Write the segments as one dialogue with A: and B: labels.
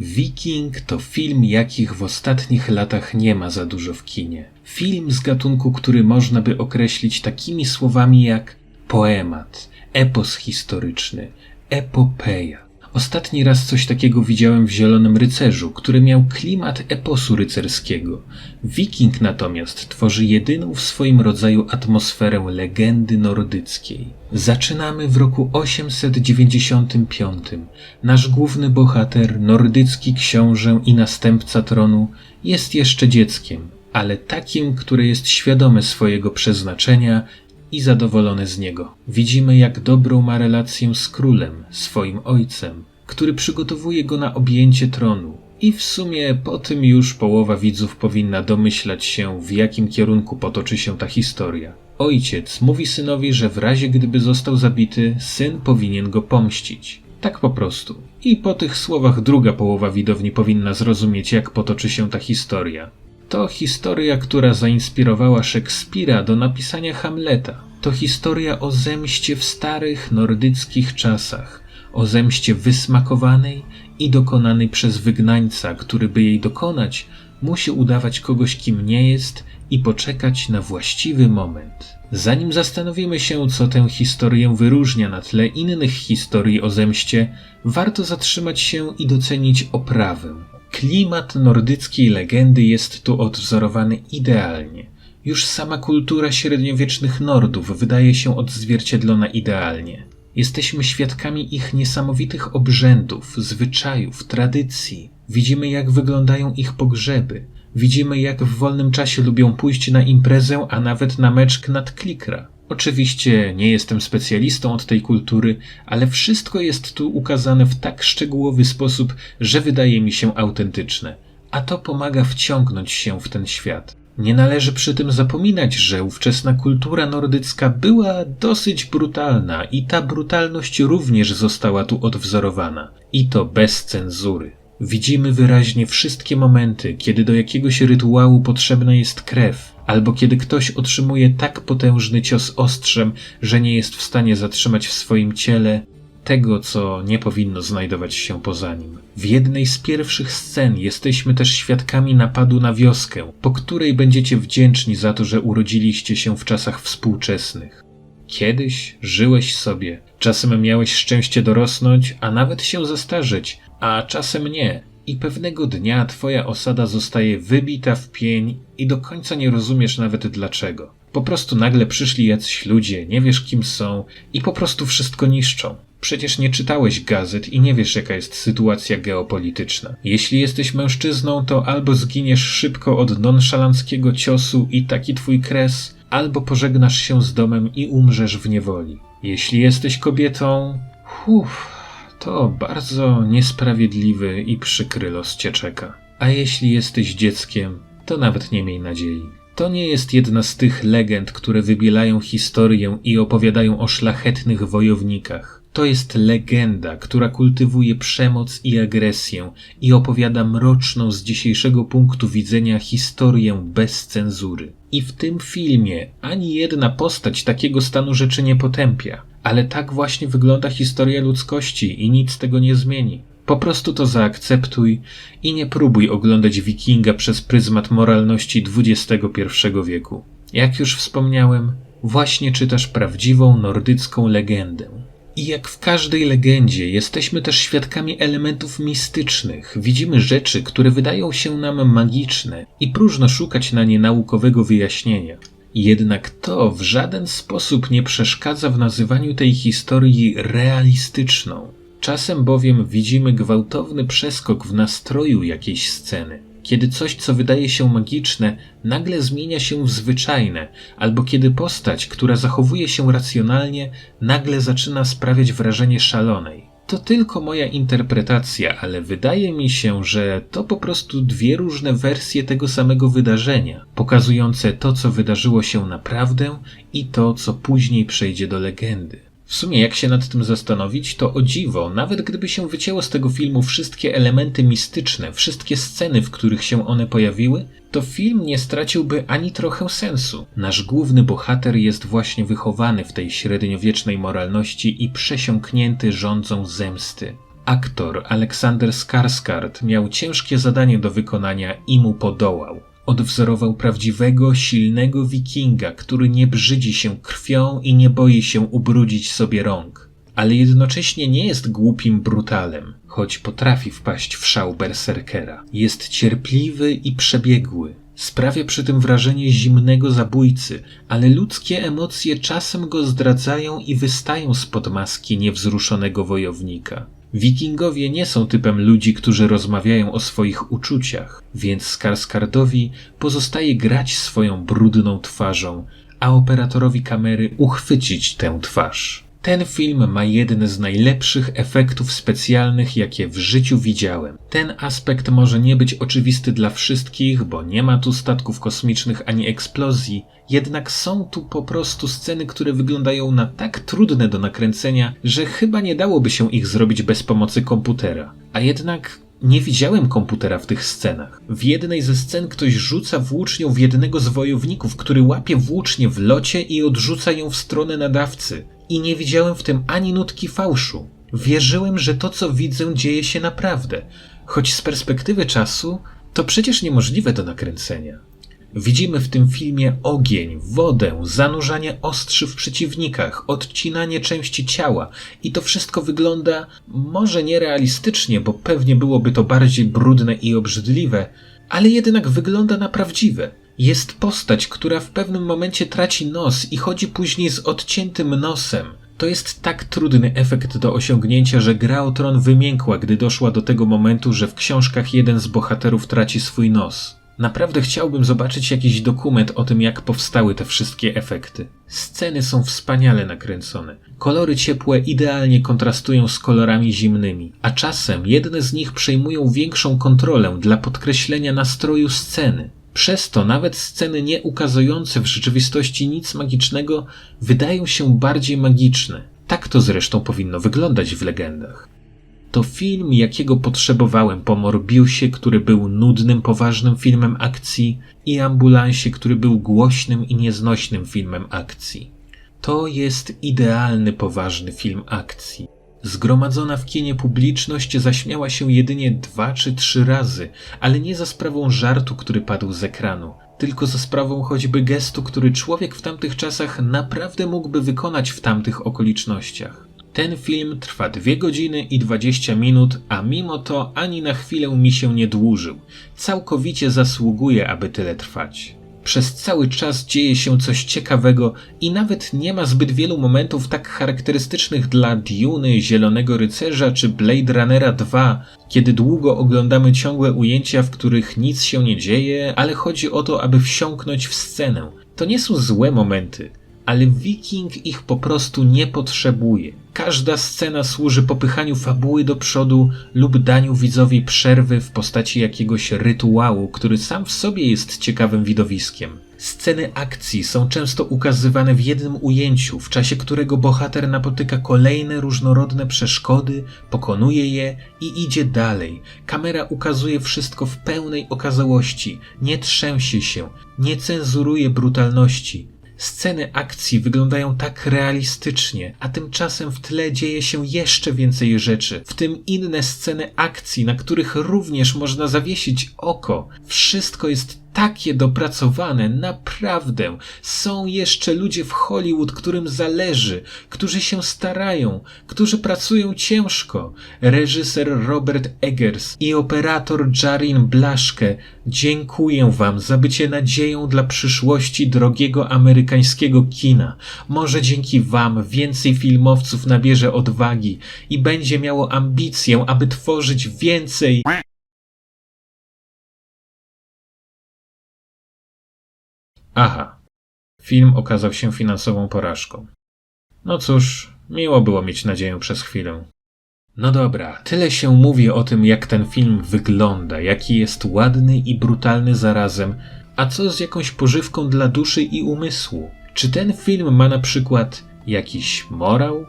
A: Wiking to film, jakich w ostatnich latach nie ma za dużo w kinie. Film z gatunku, który można by określić takimi słowami jak poemat, epos historyczny, epopeja. Ostatni raz coś takiego widziałem w Zielonym Rycerzu, który miał klimat eposu rycerskiego. Wiking natomiast tworzy jedyną w swoim rodzaju atmosferę legendy nordyckiej. Zaczynamy w roku 895. Nasz główny bohater, nordycki książę i następca tronu, jest jeszcze dzieckiem, ale takim, które jest świadome swojego przeznaczenia i zadowolony z niego. Widzimy, jak dobrą ma relację z królem, swoim ojcem, który przygotowuje go na objęcie tronu. I w sumie po tym już połowa widzów powinna domyślać się, w jakim kierunku potoczy się ta historia. Ojciec mówi synowi, że w razie gdyby został zabity, syn powinien go pomścić. Tak po prostu. I po tych słowach druga połowa widowni powinna zrozumieć, jak potoczy się ta historia. To historia, która zainspirowała Szekspira do napisania Hamleta. To historia o zemście w starych nordyckich czasach, o zemście wysmakowanej i dokonanej przez wygnańca, który by jej dokonać, musi udawać kogoś, kim nie jest i poczekać na właściwy moment. Zanim zastanowimy się, co tę historię wyróżnia na tle innych historii o zemście, warto zatrzymać się i docenić oprawę. Klimat nordyckiej legendy jest tu odwzorowany idealnie. Już sama kultura średniowiecznych Nordów wydaje się odzwierciedlona idealnie. Jesteśmy świadkami ich niesamowitych obrzędów, zwyczajów, tradycji. Widzimy, jak wyglądają ich pogrzeby. Widzimy, jak w wolnym czasie lubią pójść na imprezę, a nawet na mecz Knatklikra. Oczywiście nie jestem specjalistą od tej kultury, ale wszystko jest tu ukazane w tak szczegółowy sposób, że wydaje mi się autentyczne. A to pomaga wciągnąć się w ten świat. Nie należy przy tym zapominać, że ówczesna kultura nordycka była dosyć brutalna i ta brutalność również została tu odwzorowana. I to bez cenzury. Widzimy wyraźnie wszystkie momenty, kiedy do jakiegoś rytuału potrzebna jest krew, albo kiedy ktoś otrzymuje tak potężny cios ostrzem, że nie jest w stanie zatrzymać w swoim ciele tego, co nie powinno znajdować się poza nim. W jednej z pierwszych scen jesteśmy też świadkami napadu na wioskę, po której będziecie wdzięczni za to, że urodziliście się w czasach współczesnych. Kiedyś żyłeś sobie, czasem miałeś szczęście dorosnąć, a nawet się zestarzeć, a czasem nie. I pewnego dnia twoja osada zostaje wybita w pień i do końca nie rozumiesz nawet dlaczego. Po prostu nagle przyszli jacyś ludzie, nie wiesz kim są i po prostu wszystko niszczą. Przecież nie czytałeś gazet i nie wiesz, jaka jest sytuacja geopolityczna. Jeśli jesteś mężczyzną, to albo zginiesz szybko od nonszalanckiego ciosu i taki twój kres, albo pożegnasz się z domem i umrzesz w niewoli. Jeśli jesteś kobietą, uff, to bardzo niesprawiedliwy i przykry los cię czeka. A jeśli jesteś dzieckiem, to nawet nie miej nadziei. To nie jest jedna z tych legend, które wybielają historię i opowiadają o szlachetnych wojownikach. To jest legenda, która kultywuje przemoc i agresję i opowiada mroczną z dzisiejszego punktu widzenia historię bez cenzury. I w tym filmie ani jedna postać takiego stanu rzeczy nie potępia, ale tak właśnie wygląda historia ludzkości i nic tego nie zmieni. Po prostu to zaakceptuj i nie próbuj oglądać wikinga przez pryzmat moralności XXI wieku. Jak już wspomniałem, właśnie czytasz prawdziwą nordycką legendę. I jak w każdej legendzie, jesteśmy też świadkami elementów mistycznych. Widzimy rzeczy, które wydają się nam magiczne i próżno szukać na nie naukowego wyjaśnienia. Jednak to w żaden sposób nie przeszkadza w nazywaniu tej historii realistyczną. Czasem bowiem widzimy gwałtowny przeskok w nastroju jakiejś sceny. Kiedy coś, co wydaje się magiczne, nagle zmienia się w zwyczajne, albo kiedy postać, która zachowuje się racjonalnie, nagle zaczyna sprawiać wrażenie szalonej. To tylko moja interpretacja, ale wydaje mi się, że to po prostu dwie różne wersje tego samego wydarzenia, pokazujące to, co wydarzyło się naprawdę i to, co później przejdzie do legendy. W sumie, jak się nad tym zastanowić, to o dziwo, nawet gdyby się wycięło z tego filmu wszystkie elementy mistyczne, wszystkie sceny, w których się one pojawiły, to film nie straciłby ani trochę sensu. Nasz główny bohater jest właśnie wychowany w tej średniowiecznej moralności i przesiąknięty rządzą zemsty. Aktor Aleksander Skarsgård miał ciężkie zadanie do wykonania i mu podołał. Odwzorował prawdziwego, silnego wikinga, który nie brzydzi się krwią i nie boi się ubrudzić sobie rąk. Ale jednocześnie nie jest głupim brutalem, choć potrafi wpaść w szał berserkera. Jest cierpliwy i przebiegły. Sprawia przy tym wrażenie zimnego zabójcy, ale ludzkie emocje czasem go zdradzają i wystają spod maski niewzruszonego wojownika. Wikingowie nie są typem ludzi, którzy rozmawiają o swoich uczuciach, więc Skarsgardowi pozostaje grać swoją brudną twarzą, a operatorowi kamery uchwycić tę twarz. Ten film ma jeden z najlepszych efektów specjalnych, jakie w życiu widziałem. Ten aspekt może nie być oczywisty dla wszystkich, bo nie ma tu statków kosmicznych ani eksplozji, jednak są tu po prostu sceny, które wyglądają na tak trudne do nakręcenia, że chyba nie dałoby się ich zrobić bez pomocy komputera. A jednak nie widziałem komputera w tych scenach. W jednej ze scen ktoś rzuca włócznią w jednego z wojowników, który łapie włócznię w locie i odrzuca ją w stronę nadawcy. I nie widziałem w tym ani nutki fałszu. Wierzyłem, że to, co widzę, dzieje się naprawdę, choć z perspektywy czasu to przecież niemożliwe do nakręcenia. Widzimy w tym filmie ogień, wodę, zanurzanie ostrzy w przeciwnikach, odcinanie części ciała i to wszystko wygląda może nierealistycznie, bo pewnie byłoby to bardziej brudne i obrzydliwe, ale jednak wygląda na prawdziwe. Jest postać, która w pewnym momencie traci nos i chodzi później z odciętym nosem. To jest tak trudny efekt do osiągnięcia, że gra o tron wymiękła, gdy doszła do tego momentu, że w książkach jeden z bohaterów traci swój nos. Naprawdę chciałbym zobaczyć jakiś dokument o tym, jak powstały te wszystkie efekty. Sceny są wspaniale nakręcone. Kolory ciepłe idealnie kontrastują z kolorami zimnymi, a czasem jedne z nich przejmują większą kontrolę dla podkreślenia nastroju sceny. Przez to nawet sceny nie ukazujące w rzeczywistości nic magicznego wydają się bardziej magiczne. Tak to zresztą powinno wyglądać w legendach. To film, jakiego potrzebowałem po Morbiusie, który był nudnym, poważnym filmem akcji, i Ambulansie, który był głośnym i nieznośnym filmem akcji. To jest idealny, poważny film akcji. Zgromadzona w kinie publiczność zaśmiała się jedynie dwa czy trzy razy, ale nie za sprawą żartu, który padł z ekranu, tylko za sprawą choćby gestu, który człowiek w tamtych czasach naprawdę mógłby wykonać w tamtych okolicznościach. Ten film trwa 2 godziny i 20 minut, a mimo to ani na chwilę mi się nie dłużył. Całkowicie zasługuje, aby tyle trwać. Przez cały czas dzieje się coś ciekawego i nawet nie ma zbyt wielu momentów tak charakterystycznych dla Duny, Zielonego Rycerza czy Blade Runnera 2, kiedy długo oglądamy ciągłe ujęcia, w których nic się nie dzieje, ale chodzi o to, aby wsiąknąć w scenę. To nie są złe momenty ale Wiking ich po prostu nie potrzebuje. Każda scena służy popychaniu fabuły do przodu lub daniu widzowi przerwy w postaci jakiegoś rytuału, który sam w sobie jest ciekawym widowiskiem. Sceny akcji są często ukazywane w jednym ujęciu, w czasie którego bohater napotyka kolejne różnorodne przeszkody, pokonuje je i idzie dalej. Kamera ukazuje wszystko w pełnej okazałości, nie trzęsie się, nie cenzuruje brutalności, Sceny akcji wyglądają tak realistycznie, a tymczasem w tle dzieje się jeszcze więcej rzeczy, w tym inne sceny akcji, na których również można zawiesić oko. Wszystko jest takie dopracowane, naprawdę. Są jeszcze ludzie w Hollywood, którym zależy, którzy się starają, którzy pracują ciężko. Reżyser Robert Eggers i operator Jarin Blaszke, dziękuję wam za bycie nadzieją dla przyszłości drogiego amerykańskiego kina. Może dzięki wam więcej filmowców nabierze odwagi i będzie miało ambicję, aby tworzyć więcej Aha, film okazał się finansową porażką. No cóż, miło było mieć nadzieję przez chwilę. No dobra, tyle się mówi o tym, jak ten film wygląda, jaki jest ładny i brutalny zarazem, a co z jakąś pożywką dla duszy i umysłu? Czy ten film ma na przykład jakiś morał?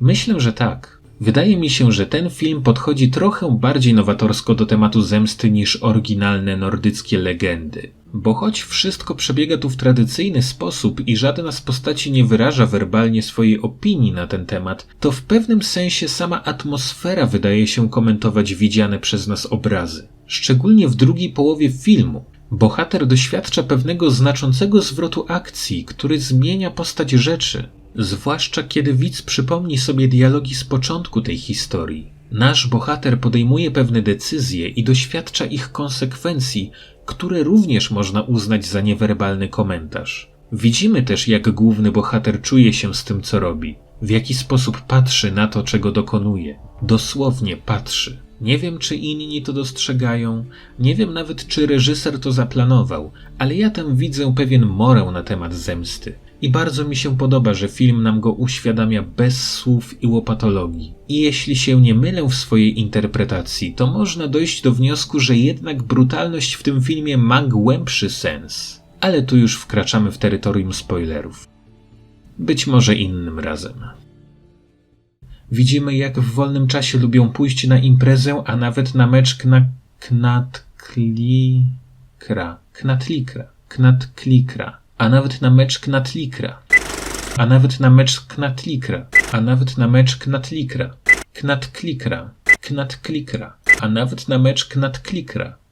A: Myślę, że tak. Wydaje mi się, że ten film podchodzi trochę bardziej nowatorsko do tematu zemsty niż oryginalne nordyckie legendy. Bo choć wszystko przebiega tu w tradycyjny sposób i żadna z postaci nie wyraża werbalnie swojej opinii na ten temat, to w pewnym sensie sama atmosfera wydaje się komentować widziane przez nas obrazy. Szczególnie w drugiej połowie filmu. Bohater doświadcza pewnego znaczącego zwrotu akcji, który zmienia postać rzeczy, zwłaszcza kiedy widz przypomni sobie dialogi z początku tej historii. Nasz bohater podejmuje pewne decyzje i doświadcza ich konsekwencji, które również można uznać za niewerbalny komentarz. Widzimy też, jak główny bohater czuje się z tym, co robi, w jaki sposób patrzy na to, czego dokonuje. Dosłownie patrzy. Nie wiem, czy inni to dostrzegają, nie wiem nawet, czy reżyser to zaplanował, ale ja tam widzę pewien morę na temat zemsty. I bardzo mi się podoba, że film nam go uświadamia bez słów i łopatologii. I jeśli się nie mylę w swojej interpretacji, to można dojść do wniosku, że jednak brutalność w tym filmie ma głębszy sens. Ale tu już wkraczamy w terytorium spoilerów. Być może innym razem. Widzimy, jak w wolnym czasie lubią pójść na imprezę, a nawet na mecz kna... knatklikra. Knatlikra. Knatklikra. A nawet na mecz knatlikra. A nawet na mecz knatlikra. A nawet na mecz knatlikra. Knatklikra. Knatklikra. A nawet na mecz knatklikra.